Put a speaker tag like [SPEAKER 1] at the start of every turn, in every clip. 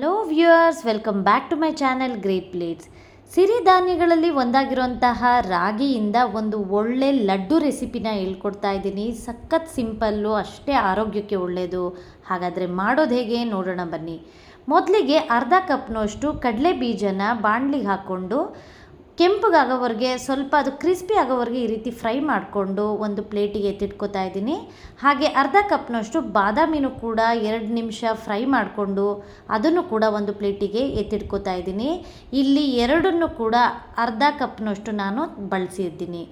[SPEAKER 1] Hello viewers welcome back to my channel great plates ಸಿರಿಧಾನ್ಯಗಳಲ್ಲಿ ಒಂದಾಗಿರುವಂತಹ ರಾಗಿಯಿಂದ ಒಂದು ಒಳ್ಳೆ ಲಡ್ಡು ರೆಸಿಪಿನ ಹೇಳ್ಕೊಡ್ತಾ ಇದ್ದೀನಿ. ಸಖತ್ ಸಿಂಪಲ್ಲು, ಅಷ್ಟೇ ಆರೋಗ್ಯಕ್ಕೆ ಒಳ್ಳೆಯದು ಹಾಗಾದರೆ ಮಾಡೋದು ಹೇಗೆ? ನೋಡೋಣ ಬನ್ನಿ. ಮೊದಲಿಗೆ ಅರ್ಧ ಕಪ್ನಷ್ಟು ಕಡಲೆ ಬೀಜನ ಬಾಣಲಿಗೆ ಹಾಕ್ಕೊಂಡು ಕೆಂಪಗಾಗೋವರೆಗೆ ಸ್ವಲ್ಪ ಅದು ಕ್ರಿಸ್ಪಿ ಆಗೋವರೆಗೆ ಈ ರೀತಿ ಫ್ರೈ ಮಾಡಿಕೊಂಡು ಒಂದು ಪ್ಲೇಟಿಗೆ ಎತ್ತಿಟ್ಕೋತಾ ಇದ್ದೀನಿ. ಹಾಗೆ ಅರ್ಧ ಕಪ್ನಷ್ಟು ಬಾದಾಮಿನೂ ಕೂಡ ಎರಡು ನಿಮಿಷ ಫ್ರೈ ಮಾಡಿಕೊಂಡು ಅದನ್ನು ಕೂಡ ಒಂದು ಪ್ಲೇಟಿಗೆ ಎತ್ತಿಟ್ಕೋತಾ ಇದ್ದೀನಿ. ಇಲ್ಲಿ ಎರಡನ್ನು ಕೂಡ ಅರ್ಧ ಕಪ್ನಷ್ಟು ನಾನು ಬಳಸಿದ್ದೀನಿ.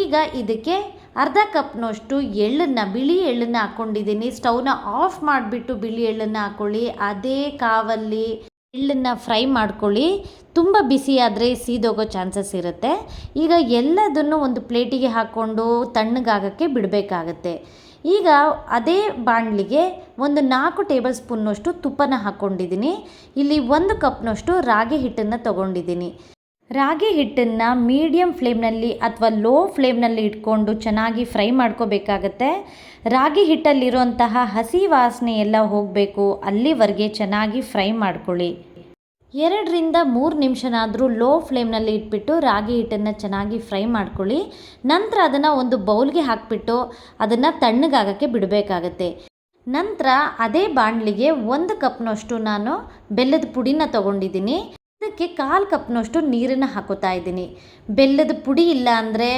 [SPEAKER 1] ಈಗ ಇದಕ್ಕೆ ಅರ್ಧ ಕಪ್ನಷ್ಟು ಎಳ್ಳನ್ನು, ಬಿಳಿ ಎಳ್ಳನ್ನು ಹಾಕ್ಕೊಂಡಿದ್ದೀನಿ ಸ್ಟವ್ನ ಆಫ್ ಮಾಡಿಬಿಟ್ಟು ಬಿಳಿ ಎಳ್ಳನ್ನು ಹಾಕ್ಕೊಳ್ಳಿ ಅದೇ ಕಾವಲ್ಲಿ ಎಳ್ಳನ್ನು ಫ್ರೈ ಮಾಡ್ಕೊಳ್ಳಿ. ತುಂಬ ಬಿಸಿ ಆದರೆ ಸೀದೋಗೋ ಚಾನ್ಸಸ್ ಇರುತ್ತೆ. ಈಗ ಎಲ್ಲದನ್ನು ಒಂದು ಪ್ಲೇಟಿಗೆ ಹಾಕ್ಕೊಂಡು ತಣ್ಣಗಾಗೋಕ್ಕೆ ಬಿಡಬೇಕಾಗತ್ತೆ. ಈಗ ಅದೇ ಬಾಣಲಿಗೆ ಒಂದು ನಾಲ್ಕು ಟೇಬಲ್ ಸ್ಪೂನ್ನಷ್ಟು ತುಪ್ಪನ ಹಾಕ್ಕೊಂಡಿದ್ದೀನಿ. ಇಲ್ಲಿ ಒಂದು ಕಪ್ನಷ್ಟು ರಾಗಿ ಹಿಟ್ಟನ್ನು ತೊಗೊಂಡಿದ್ದೀನಿ. ರಾಗಿ ಹಿಟ್ಟನ್ನು ಮೀಡಿಯಮ್ ಫ್ಲೇಮ್ನಲ್ಲಿ ಅಥವಾ ಲೋ ಫ್ಲೇಮ್ನಲ್ಲಿ ಇಟ್ಕೊಂಡು ಚೆನ್ನಾಗಿ ಫ್ರೈ ಮಾಡ್ಕೋಬೇಕಾಗತ್ತೆ. ರಾಗಿ ಹಿಟ್ಟಲ್ಲಿರುವಂತಹ ಹಸಿ ವಾಸನೆ ಎಲ್ಲ ಹೋಗಬೇಕು. ಅಲ್ಲಿವರೆಗೆ ಚೆನ್ನಾಗಿ ಫ್ರೈ ಮಾಡ್ಕೊಳ್ಳಿ. ಎರಡರಿಂದ ಮೂರು ನಿಮಿಷನಾದರೂ ಲೋ ಫ್ಲೇಮ್ನಲ್ಲಿ ಇಟ್ಬಿಟ್ಟು ರಾಗಿ ಹಿಟ್ಟನ್ನು ಚೆನ್ನಾಗಿ ಫ್ರೈ ಮಾಡ್ಕೊಳ್ಳಿ. ನಂತರ ಅದನ್ನು ಒಂದು ಬೌಲ್ಗೆ ಹಾಕಿಬಿಟ್ಟು ಅದನ್ನು ತಣ್ಣಗಾಗೋಕ್ಕೆ ಬಿಡಬೇಕಾಗತ್ತೆ. ನಂತರ ಅದೇ ಬಾಣಲಿಗೆ ಒಂದು ಕಪ್ನಷ್ಟು ನಾನು ಬೆಲ್ಲದ ಪುಡಿನ ತೊಗೊಂಡಿದ್ದೀನಿ. ಅದಕ್ಕೆ ಕಾಲು ಕಪ್ನಷ್ಟು ನೀರನ್ನು ಹಾಕೋತಾ ಇದ್ದೀನಿ. ಬೆಲ್ಲದ ಪುಡಿ ಇಲ್ಲ ಅಂದರೆ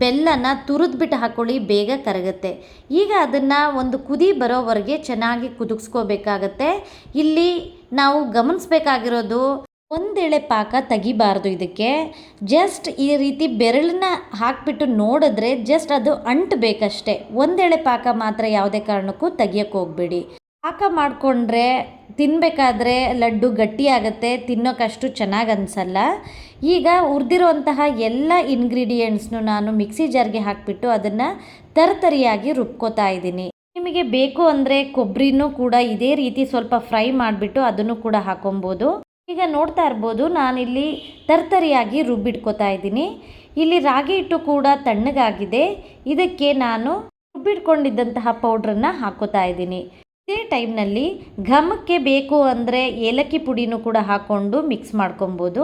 [SPEAKER 1] ಬೆಲ್ಲನ ತುರಿದ್ಬಿಟ್ಟು ಹಾಕ್ಕೊಳ್ಳಿ ಬೇಗ ಕರಗುತ್ತೆ. ಈಗ ಅದನ್ನು ಒಂದು ಕುದಿ ಬರೋವರೆಗೆ ಚೆನ್ನಾಗಿ ಕುದಿಸ್ಕೋಬೇಕಾಗತ್ತೆ ಇಲ್ಲಿ ನಾವು ಗಮನಿಸ್ಬೇಕಾಗಿರೋದು ಒಂದೆಳೆ ಪಾಕ ತೆಗಿಬಾರ್ದು ಇದಕ್ಕೆ. ಜಸ್ಟ್ ಈ ರೀತಿ ಬೆರಳನ್ನ ಹಾಕಿಬಿಟ್ಟು ನೋಡಿದ್ರೆ ಜಸ್ಟ್ ಅದು ಅಂಟಬೇಕಷ್ಟೆ. ಒಂದೆಳೆ ಪಾಕ ಮಾತ್ರ ಯಾವುದೇ ಕಾರಣಕ್ಕೂ ತೆಗಿಯೋಕ್ಕೆ ಹೋಗಬೇಡಿ. ಪಾಕ ಮಾಡಿಕೊಂಡ್ರೆ ತಿನ್ನಬೇಕಾದ್ರೆ ಲಡ್ಡು ಗಟ್ಟಿಯಾಗತ್ತೆ ತಿನ್ನೋಕ್ಕಷ್ಟು ಚೆನ್ನಾಗಿ ಅನಿಸಲ್ಲ. ಈಗ ಉರಿದಿರುವಂತಹ ಎಲ್ಲ ಇಂಗ್ರೀಡಿಯೆಂಟ್ಸ್ನು ನಾನು ಮಿಕ್ಸಿ ಜಾರ್ಗೆ ಹಾಕಿಬಿಟ್ಟು ಅದನ್ನು ತರತರಿಯಾಗಿ ರುಬ್ಕೋತಾ ಇದ್ದೀನಿ. ನಿಮಗೆ ಬೇಕು ಅಂದರೆ ಕೊಬ್ಬರಿನೂ ಕೂಡ ಇದೇ ರೀತಿ ಸ್ವಲ್ಪ ಫ್ರೈ ಮಾಡಿಬಿಟ್ಟು ಅದನ್ನು ಕೂಡ ಹಾಕೊಬೋದು. ಈಗ ನೋಡ್ತಾ ಇರ್ಬೋದು, ನಾನಿಲ್ಲಿ ತರ್ತರಿಯಾಗಿ ರುಬ್ಬಿಟ್ಕೋತಾ ಇದ್ದೀನಿ. ಇಲ್ಲಿ ರಾಗಿ ಹಿಟ್ಟು ಕೂಡ ತಣ್ಣಗಾಗಿದೆ. ಇದಕ್ಕೆ ನಾನು ರುಬ್ಬಿಟ್ಕೊಂಡಿದ್ದಂತಹ ಪೌಡ್ರನ್ನು ಹಾಕೋತಾ ಇದ್ದೀನಿ. ಇದೇ ಟೈಮ್ನಲ್ಲಿ ಘಮಕ್ಕೆ ಬೇಕು ಅಂದರೆ ಏಲಕ್ಕಿ ಪುಡಿನೂ ಕೂಡ ಹಾಕ್ಕೊಂಡು ಮಿಕ್ಸ್ ಮಾಡ್ಕೊಬೋದು.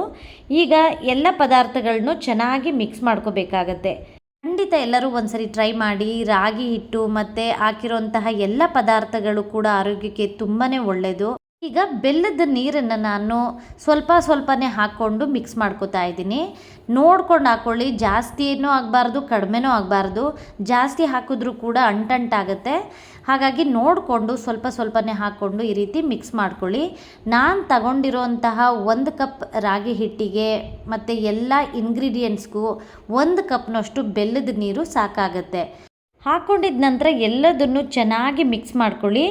[SPEAKER 1] ಈಗ ಎಲ್ಲ ಪದಾರ್ಥಗಳನ್ನು ಚೆನ್ನಾಗಿ ಮಿಕ್ಸ್ ಮಾಡ್ಕೋಬೇಕಾಗತ್ತೆ. ಖಂಡಿತ ಎಲ್ಲರೂ ಒಂದ್ಸರಿ ಟ್ರೈ ಮಾಡಿ, ರಾಗಿ ಹಿಟ್ಟು ಮತ್ತು ಹಾಕಿರೋಂತಹ ಎಲ್ಲ ಪದಾರ್ಥಗಳು ಕೂಡ ಆರೋಗ್ಯಕ್ಕೆ ತುಂಬಾ ಒಳ್ಳೆಯದು ಈಗ ಬೆಲ್ಲದ ನೀರನ್ನು ನಾನು ಸ್ವಲ್ಪ ಸ್ವಲ್ಪನೇ ಹಾಕ್ಕೊಂಡು ಮಿಕ್ಸ್ ಮಾಡ್ಕೋತಾ ಇದ್ದೀನಿ. ನೋಡ್ಕೊಂಡು ಹಾಕ್ಕೊಳ್ಳಿ ಜಾಸ್ತಿನೂ ಆಗಬಾರ್ದು, ಕಡಿಮೆನೂ ಆಗಬಾರ್ದು. ಜಾಸ್ತಿ ಹಾಕಿದ್ರೂ ಕೂಡ ಅಂಟಂಟಾಗುತ್ತೆ. ಹಾಗಾಗಿ ನೋಡಿಕೊಂಡು ಸ್ವಲ್ಪ ಸ್ವಲ್ಪನೇ ಹಾಕ್ಕೊಂಡು ಈ ರೀತಿ ಮಿಕ್ಸ್ ಮಾಡ್ಕೊಳ್ಳಿ. ನಾನು ತಗೊಂಡಿರೋಂತಹ ಒಂದು ಕಪ್ ರಾಗಿ ಹಿಟ್ಟಿಗೆ ಮತ್ತು ಎಲ್ಲ ಇಂಗ್ರೀಡಿಯೆಂಟ್ಸ್ಗೂ ಒಂದು ಕಪ್ನಷ್ಟು ಬೆಲ್ಲದ ನೀರು ಸಾಕಾಗತ್ತೆ. ಹಾಕ್ಕೊಂಡಿದ ನಂತರ ಎಲ್ಲದನ್ನು ಚೆನ್ನಾಗಿ ಮಿಕ್ಸ್ ಮಾಡ್ಕೊಳ್ಳಿ.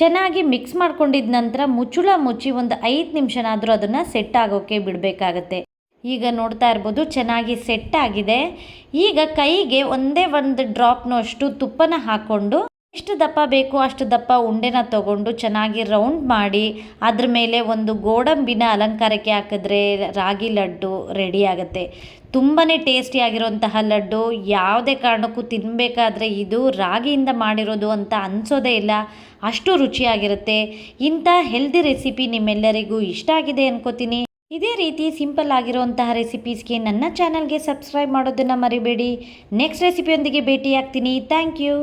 [SPEAKER 1] ಚೆನ್ನಾಗಿ ಮಿಕ್ಸ್ ಮಾಡ್ಕೊಂಡಿದ ನಂತರ ಮುಚ್ಚುಳ ಮುಚ್ಚಿ ಒಂದು ಐದು ನಿಮಿಷನಾದರೂ ಅದನ್ನು ಸೆಟ್ ಆಗೋಕ್ಕೆ ಬಿಡಬೇಕಾಗತ್ತೆ. ಈಗ ನೋಡ್ತಾ ಇರ್ಬೋದು ಚೆನ್ನಾಗಿ ಸೆಟ್ ಆಗಿದೆ. ಈಗ ಕೈಗೆ ಒಂದೇ ಒಂದು ಡ್ರಾಪ್ನಷ್ಟು ತುಪ್ಪನ ಹಾಕ್ಕೊಂಡು ಎಷ್ಟು ದಪ್ಪ ಬೇಕು ಅಷ್ಟು ದಪ್ಪ ಉಂಡೆನ ತಗೊಂಡು ಚೆನ್ನಾಗಿ ರೌಂಡ್ ಮಾಡಿ ಅದ್ರ ಮೇಲೆ ಒಂದು ಗೋಡಂಬಿನ ಅಲಂಕಾರಕ್ಕೆ ಹಾಕಿದ್ರೆ ರಾಗಿ ಲಡ್ಡು ರೆಡಿ ಆಗುತ್ತೆ. ತುಂಬಾ ಟೇಸ್ಟಿಯಾಗಿರುವಂತಹ ಲಡ್ಡು ಯಾವುದೇ ಕಾರಣಕ್ಕೂ ತಿನ್ನಬೇಕಾದ್ರೆ ಇದು ರಾಗಿಯಿಂದ ಮಾಡಿರೋದು ಅಂತ ಅನಿಸೋದೇ ಇಲ್ಲ. ಅಷ್ಟು ರುಚಿಯಾಗಿರುತ್ತೆ. ಇಂಥ ಹೆಲ್ದಿ ರೆಸಿಪಿ ನಿಮ್ಮೆಲ್ಲರಿಗೂ ಇಷ್ಟ ಆಗಿದೆ ಅನ್ಕೋತೀನಿ. ಇದೇ ರೀತಿ ಸಿಂಪಲ್ ಆಗಿರುವಂತಹ ರೆಸಿಪೀಸ್ಗೆ ನನ್ನ ಚಾನಲ್ಗೆ ಸಬ್ಸ್ಕ್ರೈಬ್ ಮಾಡೋದನ್ನು ಮರಿಬೇಡಿ. ನೆಕ್ಸ್ಟ್ ರೆಸಿಪಿಯೊಂದಿಗೆ ಭೇಟಿಯಾಗ್ತೀನಿ. Thank you